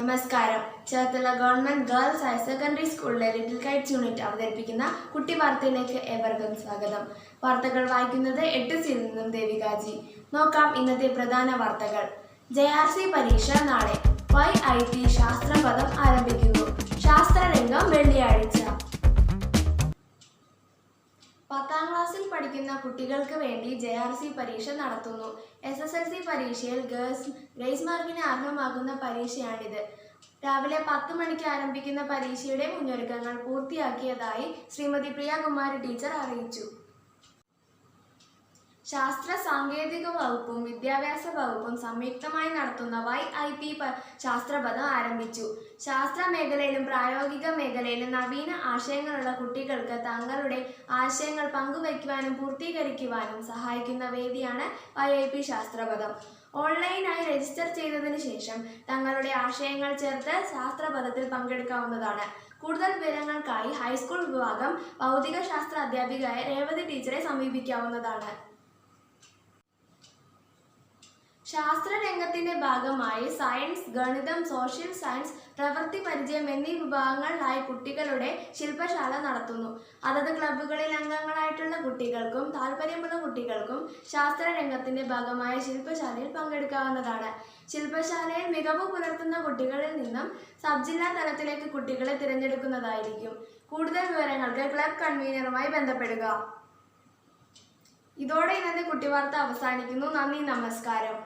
നമസ്കാരം. Cherthala government girls higher secondary സ്കൂളിലെ little Kites unit അവതരിപ്പിക്കുന്ന കുട്ടി വാർത്തയിലേക്ക് ഏവർക്കും സ്വാഗതം. വാർത്തകൾ വായിക്കുന്നത് എട്ട് സിയിൽ നിന്നും ദേവികാജി. നോക്കാം ഇന്നത്തെ പ്രധാന വാർത്തകൾ. ജെ ആർ സി പരീക്ഷ നാളെ. വൈ ഐ ടി ശാസ്ത്രപദം ആരംഭിക്കുന്നു. ശാസ്ത്രരംഗം വെള്ളിയാഴ്ച. പത്താം ക്ലാസ്സിൽ പഠിക്കുന്ന കുട്ടികൾക്ക് വേണ്ടി ജെ ആർ സി പരീക്ഷ നടത്തുന്നു. എസ് എസ് എൽ സി പരീക്ഷയിൽ ഗേൾസ് ഗ്രേസ് മാർക്കിന് അർഹമാകുന്ന പരീക്ഷയാണിത്. രാവിലെ പത്ത് മണിക്ക് ആരംഭിക്കുന്ന പരീക്ഷയുടെ മുന്നൊരുക്കങ്ങൾ പൂർത്തിയാക്കിയതായി ശ്രീമതി പ്രിയകുമാരി ടീച്ചർ അറിയിച്ചു. ശാസ്ത്ര സാങ്കേതിക വകുപ്പും വിദ്യാഭ്യാസ വകുപ്പും സംയുക്തമായി നടത്തുന്ന വൈ ഐ പി ശാസ്ത്രപഥം ആരംഭിച്ചു. ശാസ്ത്ര മേഖലയിലും പ്രായോഗിക മേഖലയിലും നവീന ആശയങ്ങളുള്ള കുട്ടികൾക്ക് തങ്ങളുടെ ആശയങ്ങൾ പങ്കുവയ്ക്കുവാനും പൂർത്തീകരിക്കുവാനും സഹായിക്കുന്ന വേദിയാണ് വൈ ഐ പി ശാസ്ത്രപഥം ഓൺലൈനായി രജിസ്റ്റർ ചെയ്തതിനു ശേഷം തങ്ങളുടെ ആശയങ്ങൾ ചേർത്ത് ശാസ്ത്രപഥത്തിൽ പങ്കെടുക്കാവുന്നതാണ്. കൂടുതൽ വിവരങ്ങൾക്കായി ഹൈസ്കൂൾ വിഭാഗം ഭൗതിക ശാസ്ത്ര അധ്യാപികയായ രേവതി ടീച്ചറെ സമീപിക്കാവുന്നതാണ്. ശാസ്ത്രരംഗത്തിന്റെ ഭാഗമായി സയൻസ് ഗണിതം സോഷ്യൽ സയൻസ് പ്രവൃത്തി പരിചയം എന്നീ വിഭാഗങ്ങളിലായി കുട്ടികളുടെ ശില്പശാല നടത്തുന്നു. അതത് ക്ലബ്ബുകളിൽ അംഗങ്ങളായിട്ടുള്ള കുട്ടികൾക്കും താല്പര്യമുള്ള കുട്ടികൾക്കും ശാസ്ത്രരംഗത്തിന്റെ ഭാഗമായ ശില്പശാലയിൽ പങ്കെടുക്കാവുന്നതാണ്. ശില്പശാലയിൽ മികവ് പുലർത്തുന്ന കുട്ടികളിൽ നിന്നും സബ് ജില്ലാ തലത്തിലേക്ക് കുട്ടികളെ തിരഞ്ഞെടുക്കുന്നതായിരിക്കും. കൂടുതൽ വിവരങ്ങൾക്ക് ക്ലബ് കൺവീനറുമായി ബന്ധപ്പെടുക. ഇതോടെ ഇന്നത്തെ കുട്ടിവാർത്ത അവസാനിക്കുന്നു. നന്ദി നമസ്കാരം.